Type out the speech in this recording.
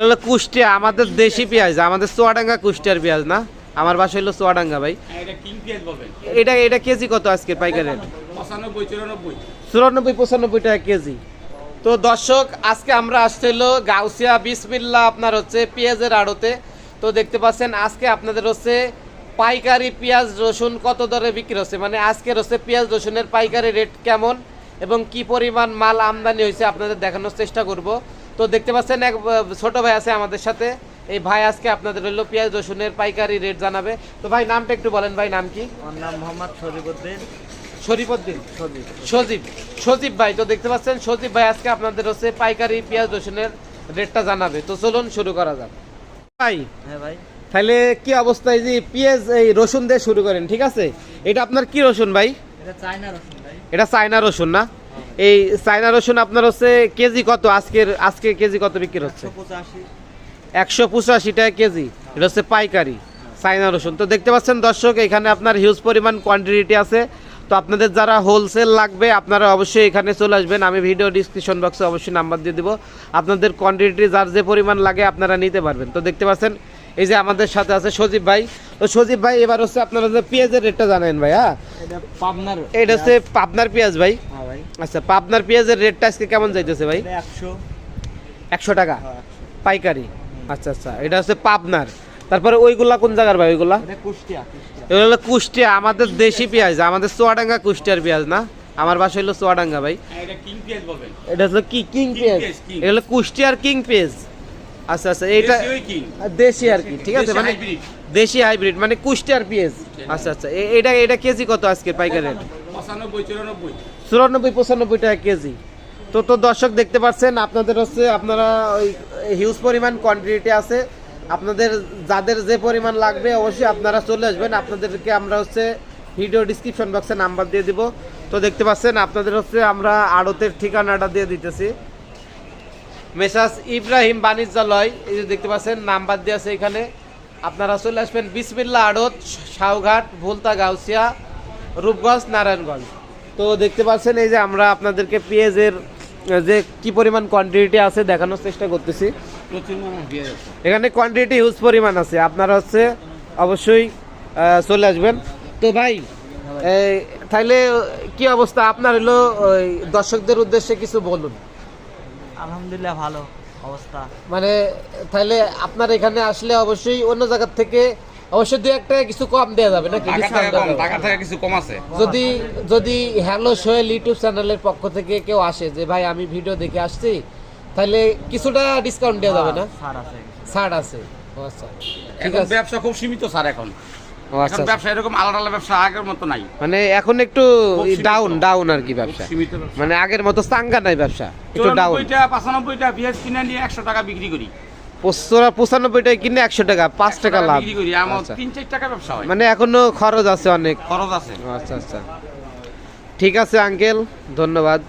হলো কুষ্টিয়া আমাদের দেশি পেঁয়াজ আমাদের চুয়াডাঙ্গা কুষ্টিয়ার পেঁয়াজ না? আমার বাসা হলো চুয়াডাঙ্গা ভাই। এটা এটা এটা কেজি কত আজকে পাইকারি চুরানব্বই। পঁচানব্বই টাকা কেজি। তো দর্শক আজকে আমরা আসতে হলো গাউসিয়া বিসমিল্লা আপনার হচ্ছে পেঁয়াজের আড়তে। তো দেখতে পাচ্ছেন আজকে আপনাদের হচ্ছে পাইকারি পেঁয়াজ রসুন কত দরে বিক্রি হচ্ছে? মানে আজকের হচ্ছে পেঁয়াজ রসুনের পাইকারি রেট কেমন এবং কি পরিমাণ মাল আমদানি হয়েছে আপনাদের দেখানোর চেষ্টা করব। তো দেখতে পাচ্ছেন এক ছোট ভাই আছে আমাদের সাথে। এই ভাই আজকে আপনাদের হলো পেঁয়াজ রসুনের পাইকারি রেট জানাবে। তো ভাই নামটা একটু বলেন ভাই নাম কি? আমার নাম মোহাম্মদ শরীফুদ্দিন শরীফুদ্দিন সজীব সজীব সজীব ভাই তো দেখতে পাচ্ছেন সজীব ভাই আজকে আপনাদের হচ্ছে পাইকারি পেঁয়াজ রসুনের রেটটা জানাবে। তো চলুন শুরু করা যাক। ভাই হ্যাঁ ভাই। তাহলে কি অবস্থায় যে পেঁয়াজ এই রসুন দিয়ে শুরু করেন ঠিক আছে? এটা আপনার কি রসুন ভাই? এটা চায়না রসুন ভাই। এটা চায়না রসুন না? এই চায়না রসুন আপনার হচ্ছে কেজি কত? আজকের আজকে কেজি কত বিক্রি হচ্ছে? একশো পঁচাশি। টাকা কেজি। এটা হচ্ছে পাইকারি চাইনা রসুন। তো দেখতে পাচ্ছেন দর্শক এখানে আপনার হিউজ পরিমাণ কোয়ান্টিটি আছে। তো আপনাদের যারা হোলসেল লাগবে আপনারা অবশ্যই এখানে চলে আসবেন। আমি ভিডিও ডিসক্রিপশন বক্সে অবশ্যই নাম্বার দিয়ে দিব। আপনাদের কোয়ান্টিটি যার যে পরিমাণ লাগে আপনারা নিতে পারবেন। তো দেখতে পাচ্ছেন এই যে আমাদের সাথে আছে সজীব ভাই। তো সজীব ভাই এবার হচ্ছে আপনারা যে পেঁয়াজের রেটটা জানেন ভাই হ্যাঁ? এটা পাবনার এটা হচ্ছে পাবনার পেঁয়াজ ভাই। আচ্ছা পাবনার পেঁয়াজের রেটটা আজকে কেমন যাইতেছে ভাই? একশো। একশো টাকা? হ্যাঁ, পাইকারি? আচ্ছা আচ্ছা এটা হচ্ছে পাবনার। তারপরে ওইগুলা কোন জায়গার ভাই ওইগুলা? কুষ্টিয়া কুষ্টিয়া। এগুলো হলো কুষ্টিয়া আমাদের দেশি পেঁয়াজ আমাদের চুয়াডাঙ্গা কুষ্টিয়ার পেঁয়াজ না? আমার বাসা হলো চুয়াডাঙ্গা ভাই। হ্যাঁ, এটা কিং পেঁয়াজ বলবেন। এটা হলো কি? কিং পেঁয়াজ। king। এগুলো কুষ্টিয়ার কিং পেঁয়াজ। আচ্ছা আচ্ছা এটা দেশি আর কি ঠিক আছে মানে। দেশি হাইব্রিড মানে কুষ্টিয়ার পেঁয়াজ। আচ্ছা আচ্ছা এটা এটা কেজি কত আজকে পাইকারি রেট পঁচানব্বই চুরানব্বই। চুরানব্বই, পঁচানব্বই টাকা কেজি। তো তো দর্শক দেখতে পাচ্ছেন, আপনাদের হচ্ছে আপনারা ওই হিউজ পরিমাণ কোয়ান্টিটি আছে। আপনাদের যাদের যে পরিমাণ লাগবে অবশ্যই আপনারা চলে আসবেন। আপনাদেরকে আমরা হচ্ছে ভিডিও ডিসক্রিপশন বক্সে নাম্বার দিয়ে দিব। তো দেখতে পাচ্ছেন, আপনাদের হচ্ছে আমরা আড়তের ঠিকানাটা দিয়ে দিতেছি। মেসাজ ইব্রাহিম বাণিজ্যালয়, এই যে দেখতে পাচ্ছেন নাম্বার দিয়ে আছে এখানে। আপনারা চলে আসবেন বিসমিল্লা আড়ত, সাউঘাট, ভুলতা, গাউসিয়া, রূপগঞ্জ, নারায়ণগঞ্জ। তো দেখতে পাচ্ছেন এই যে আমরা আপনাদেরকে পেঁয়াজের যে কি পরিমাণ কোয়ান্টিটি আছে দেখানোর চেষ্টা করতেছি। এখানে কোয়ান্টিটি হিউজ পরিমাণ আছে। আপনারা হচ্ছে অবশ্যই চলে আসবেন। তো ভাই এই, তাহলে কি অবস্থা আপনার হলো? ওই দর্শকদের উদ্দেশ্যে কিছু বলুন। আলহামদুলিল্লাহ ভালো অবস্থা। মানে তাহলে আপনার এখানে আসলে অবশ্যই অন্য জায়গার থেকে অবশ্যই দু একটা কিছু কম দেওয়া যাবে নাকি? টাকা থেকে কিছু কম আছে। যদি যদি হ্যালো সোহেল ইউটিউব চ্যানেলের পক্ষ থেকে কেউ আসে যে ভাই আমি ভিডিও দেখে আসছি তাহলে কিছুটা ডিসকাউন্ট দেওয়া যাবে না? ছাড় আছে আচ্ছা। ঠিক আছে। ব্যবসা খুব সীমিত স্যার এখন। এখন আচ্ছা। ব্যবসা এরকম আলাদা আলাদা ব্যবসা আগের মতো নাই। মানে এখন একটু ডাউন ডাউন আর কি ব্যবসা। মানে আগের মতো চাঙ্গা নাই ব্যবসা একটু ডাউন কিনে নিয়ে একশো টাকা বিক্রি করি। পঁচানব্বই টাকা কিনে একশো টাকা পাঁচ টাকা লাভ। আচ্ছা। তিন চার টাকা ব্যবসা হয়। মানে এখনও খরচ আছে অনেক। খরচ আছে। আচ্ছা আচ্ছা। ঠিক আছে আঙ্কেল ধন্যবাদ।